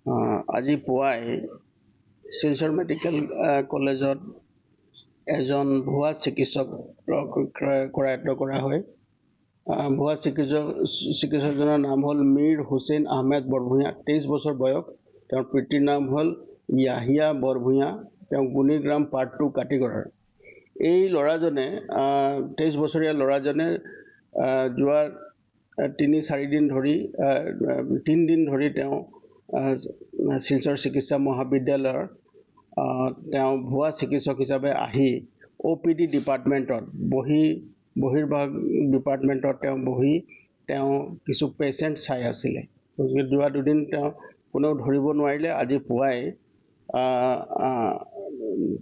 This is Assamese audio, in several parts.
আজি পুৱাই শিলচৰ মেডিকেল কলেজত এজন ভুৱা চিকিৎসক কৰায়ত্ব কৰা হয়। ভুৱা চিকিৎসক চিকিৎসকজনৰ নাম হ'ল মীৰ হুছেইন আহমেদ বৰভূঞা। তেইছ বছৰ বয়স। তেওঁৰ পিতৃৰ নাম হ'ল য়াহিয়া বৰভূঞা। তেওঁ গুণিগ্ৰাম পাৰ্ট টু কাটিগড়াৰ এই ল'ৰাজনে তেইছ বছৰীয়া ল'ৰাজনে যোৱা তিনি চাৰিদিন ধৰি তিনিদিন ধৰি তেওঁ শিলচৰ চিকিৎসা মহাবিদ্যালয়ৰ তেওঁ ভুৱা চিকিৎসক হিচাপে আহি অ' পি ডি ডিপাৰ্টমেণ্টত বহি বহিৰ্ভাগ ডিপাৰ্টমেণ্টত তেওঁ বহি তেওঁ কিছু পেচেণ্ট চাই আছিলে। গতিকে যোৱা দুদিন তেওঁ কোনেও ধৰিব নোৱাৰিলে আজি পুৱাই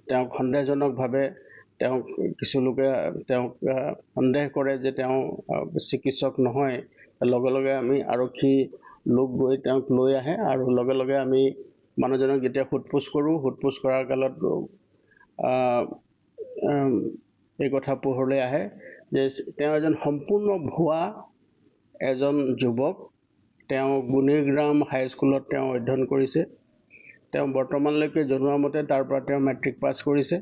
তেওঁক সন্দেহজনকভাৱে তেওঁক কিছু লোকে তেওঁক সন্দেহ কৰে যে তেওঁ চিকিৎসক নহয়। লগে লগে আমি আৰক্ষী লোক গৈ তেওঁক লৈ আহে আৰু লগে লগে আমি মানুহজনক যেতিয়া সোধ পোছ কৰোঁ সোধ পোছ কৰাৰ কালত এই কথা পোহৰলৈ আহে যে তেওঁ এজন সম্পূৰ্ণ ভুৱা এজন যুৱক। তেওঁ গুণিগ্ৰাম হাইস্কুলত তেওঁ অধ্যয়ন কৰিছে। তেওঁ বৰ্তমানলৈকে জনোৱা মতে তাৰ পৰা তেওঁ মেট্ৰিক পাছ কৰিছে।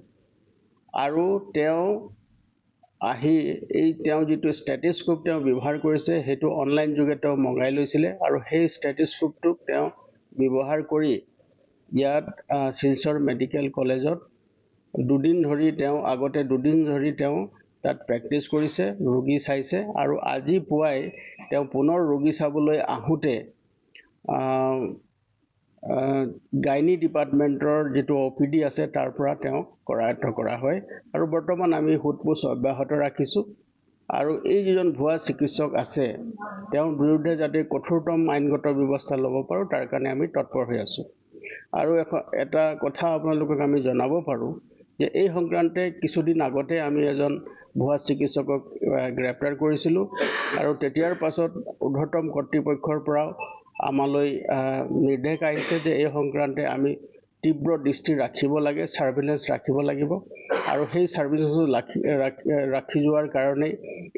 আৰু তেওঁ আহি এই তেওঁ যিটো ষ্টেটিস্কোপ তেওঁ ব্যৱহাৰ কৰিছে সেইটো অনলাইন যোগে তেওঁ মগাই লৈছিলে আৰু সেই ষ্টেটিস্কোপটোক তেওঁ ব্যৱহাৰ কৰি ইয়াত শিলচৰ মেডিকেল কলেজত দুদিন ধৰি তেওঁ আগতে দুদিন ধৰি তেওঁ তাত প্ৰেক্টিছ কৰিছে ৰোগী চাইছে আৰু আজি পুৱাই তেওঁ পুনৰ ৰোগী চাবলৈ আহোঁতে আহ, আহ, গাইনী ডিপাৰ্টমেণ্টৰ যিটো অ' পি ডি আছে তাৰ পৰা তেওঁক কৰায়ত্ব কৰা হয়। আৰু বৰ্তমান আমি সোধ পোছ অব্যাহত ৰাখিছোঁ। আৰু এই যিজন ভুৱা চিকিৎসক আছে তেওঁৰ বিৰুদ্ধে যাতে কঠোৰতম আইনগত ব্যৱস্থা ল'ব পাৰোঁ তাৰ কাৰণে আমি তৎপৰ হৈ আছোঁ। আৰু এখন এটা কথা আপোনালোকক আমি জনাব পাৰোঁ যে এই সংক্ৰান্তে কিছুদিন আগতে আমি এজন ভুৱা চিকিৎসকক গ্ৰেপ্তাৰ কৰিছিলোঁ। আৰু তেতিয়াৰ পাছত ঊৰ্ধ্বতম কৰ্তৃপক্ষৰ পৰাও আমালৈ নিৰ্দেশ আহিছে যে এই সংক্ৰান্তে আমি তীব্ৰ দৃষ্টি ৰাখিব লাগে ছাৰ্ভিলেঞ্চ ৰাখিব লাগিব। আৰু সেই ছাৰ্ভিলেঞ্চ ৰাখি ৰাখি যোৱাৰ কাৰণেই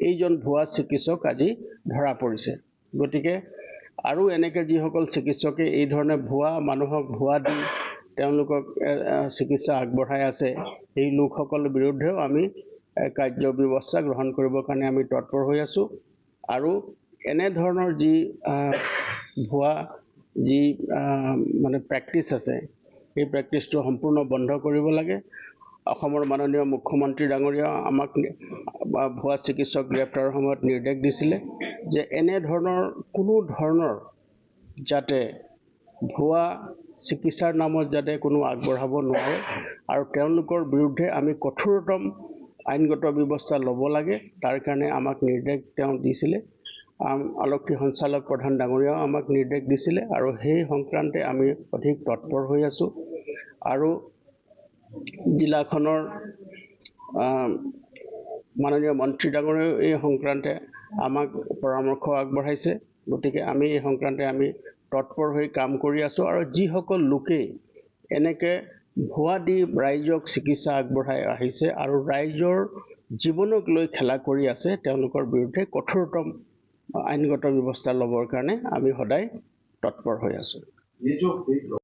এইজন ভুৱা চিকিৎসক আজি ধৰা পৰিছে। গতিকে আৰু এনেকৈ যিসকল চিকিৎসকে এই ধৰণে ভুৱা মানুহক ভুৱা দি তেওঁলোকক চিকিৎসা আগবঢ়াই আছে সেই লোকসকলৰ বিৰুদ্ধেও আমি কাৰ্য ব্যৱস্থা গ্ৰহণ কৰিবৰ কাৰণে আমি তৎপৰ হৈ আছোঁ। আৰু এনেধৰণৰ যি ভুৱা যি মানে প্ৰেক্টিছ আছে সেই প্ৰেক্টিছটো সম্পূৰ্ণ বন্ধ কৰিব লাগে। অসমৰ মাননীয় মুখ্যমন্ত্ৰী ডাঙৰীয়াও আমাক ভুৱা চিকিৎসক গ্ৰেপ্তাৰৰ সময়ত নিৰ্দেশ দিছিলে যে এনেধৰণৰ কোনো ধৰণৰ যাতে ভুৱা চিকিৎসাৰ নামত যাতে কোনো আগবঢ়াব নোৱাৰে আৰু তেওঁলোকৰ বিৰুদ্ধে আমি কঠোৰতম আইনগত ব্যৱস্থা ল'ব লাগে তাৰ কাৰণে আমাক নিৰ্দেশ তেওঁ দিছিলে। আৰক্ষী সঞ্চালক প্ৰধান ডাঙৰীয়াও আমাক নিৰ্দেশ দিছিলে আৰু সেই সংক্ৰান্তে আমি অধিক তৎপৰ হৈ আছোঁ। আৰু জিলাখনৰ মাননীয় মন্ত্ৰী ডাঙৰীয়াও এই সংক্ৰান্তে আমাক পৰামৰ্শ আগবঢ়াইছে। গতিকে আমি এই সংক্ৰান্তে আমি তৎপৰ হৈ কাম কৰি আছোঁ আৰু যিসকল লোকে এনেকৈ ভুৱা দি ৰাইজক চিকিৎসা আগবঢ়াই আহিছে আৰু ৰাইজৰ জীৱনক লৈ খেলা কৰি আছে তেওঁলোকৰ বিৰুদ্ধে কঠোৰতম আইনগত ব্যৱস্থা ল'বৰ কাৰণে আমি সদায় তৎপৰ হৈ আছোঁ।